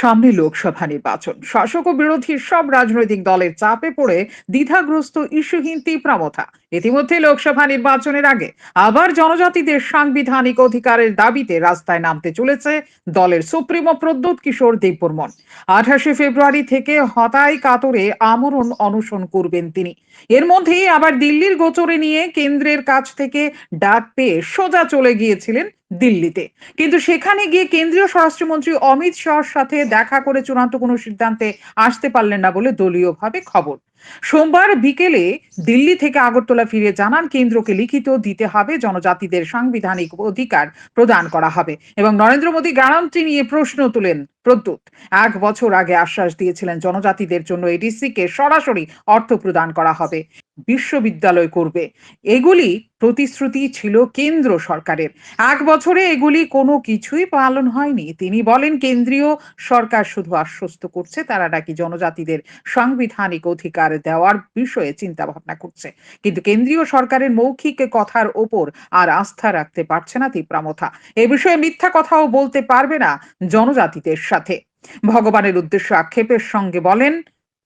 সামনে লোকসভা নির্বাচন। শাসক ও বিরোধী সব রাজনৈতিক দলের চাপে পড়ে দ্বিধাগ্রস্ত ইস্যুহীন তীব্রামথা ইতিমধ্যে লোকসভা নির্বাচনের আগে আবার জনজাতিদের সাংবিধানিক অধিকারের দাবিতে রাস্তায় নামতে চলেছে দলের সুপ্রিমো প্রদ্যোৎ কিশোর দেববর্মন। আঠাশে ফেব্রুয়ারি থেকে হতাই কাতরে আমরণ অনশন করবেন তিনি। এর মধ্যেই আবার দিল্লির গোচরে নিয়ে কেন্দ্রের কাছ থেকে ডাক পেয়ে সোজা চলে গিয়েছিলেন দিল্লিতে। কিন্তু সেখানে গিয়ে কেন্দ্রীয় স্বরাষ্ট্রমন্ত্রী অমিত শাহর সাথে দেখা করে চূড়ান্ত কোনো সিদ্ধান্তে আসতে পারলেন না বলে দলীয়ভাবে খবর। সোমবার বিকেলে দিল্লি থেকে আগরতলা ফিরে জানান, কেন্দ্রকে লিখিত দিতে হবে, জনজাতিদের সাংবিধানিক অধিকার প্রদান করা হবে। এবং নরেন্দ্র মোদী গ্যারান্টি নিয়ে প্রশ্ন তুলেন প্রদ্যুৎ। এক বছর আগে আশ্বাস দিয়েছিলেন, জনজাতিদের জন্য এডিসি কে সরাসরি অর্থ প্রদান করা হবে। বিশ্ববিদ্যালয় করবে। এগুলি প্রতিশ্রুতি ছিল কেন্দ্র সরকারের। এক বছরে এগুলি কোনো কিছুই পালন হয়নি। তিনি বলেন, কেন্দ্রীয় সরকার শুধু আশ্বস্ত করছে, তারা নাকি জনজাতিদের সাংবিধানিক অধিকার দেওয়ার বিষয়ে চিন্তা ভাবনা করছে। কিন্তু কেন্দ্রীয় সরকারের মৌখিক কথার ওপর আর আস্থা রাখতে পারছে না তিপ্রামথা। এ বিষয়ে মিথ্যা কথাও বলতে পারবে না জনজাতিদের সাথে। ভগবানের উদ্দেশ্য আক্ষেপের সঙ্গে বলেন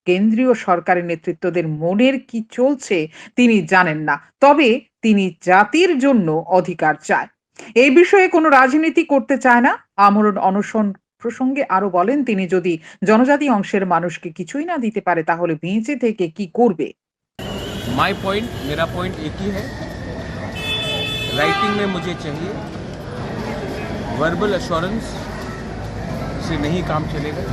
কেন্দ্রীয় সরকারের নেতৃত্বদের মনের কি চলছে তিনি জানেন না তবে তিনি জাতির জন্য অধিকার চায় এই বিষয়ে কোনো রাজনীতি করতে চায় না আমরণ অনশন প্রসঙ্গে আরো বলেন তিনি যদি জনজাতি অংশের মানুষকে কিছুই না দিতে পারে তাহলে বেঁচে থেকে কি করবে माय पॉइंट मेरा पॉइंट एक ही है राइटिंग में मुझे चाहिए वर्बल अश्योरेंस से नहीं काम चलेगा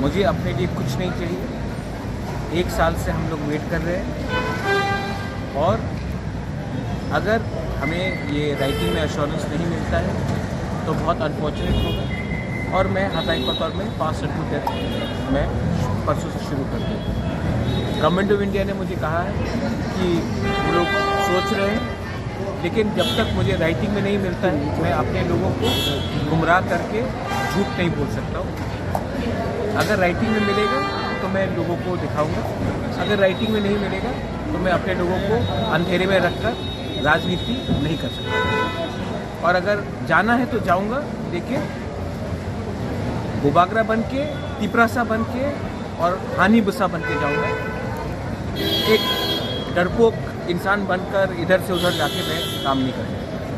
मुझे अपने लिए कुछ नहीं चाहिए। एक साल से हम लोग वेट कर रहे हैं। और अगर हमें ये राइटिंग में अश्योरेंस नहीं मिलता है तो बहुत अनफॉर्चुनेट होगा। और मैं हताई पतौर में पास टू डेथ मैं परसों से शुरू कर दूँगा। गवर्नमेंट ऑफ़ इंडिया ने मुझे कहा है कि वो लोग सोच रहे हैं, लेकिन जब तक मुझे राइटिंग में नहीं मिलता है, मैं अपने लोगों को गुमराह करके झूठ नहीं बोल सकता हूँ। अगर राइटिंग में मिलेगा तो मैं लोगों को दिखाऊँगा। अगर राइटिंग में नहीं मिलेगा तो मैं अपने लोगों को अंधेरे में रखकर राजनीति नहीं कर सकता। और अगर जाना है तो जाऊँगा। देखिए, बुबागरा बन के तिपरासा बन के और हानि बुसा बन के जाऊँगा। एक डरपोक इंसान बनकर इधर से उधर जाके मैं काम नहीं करूँगा।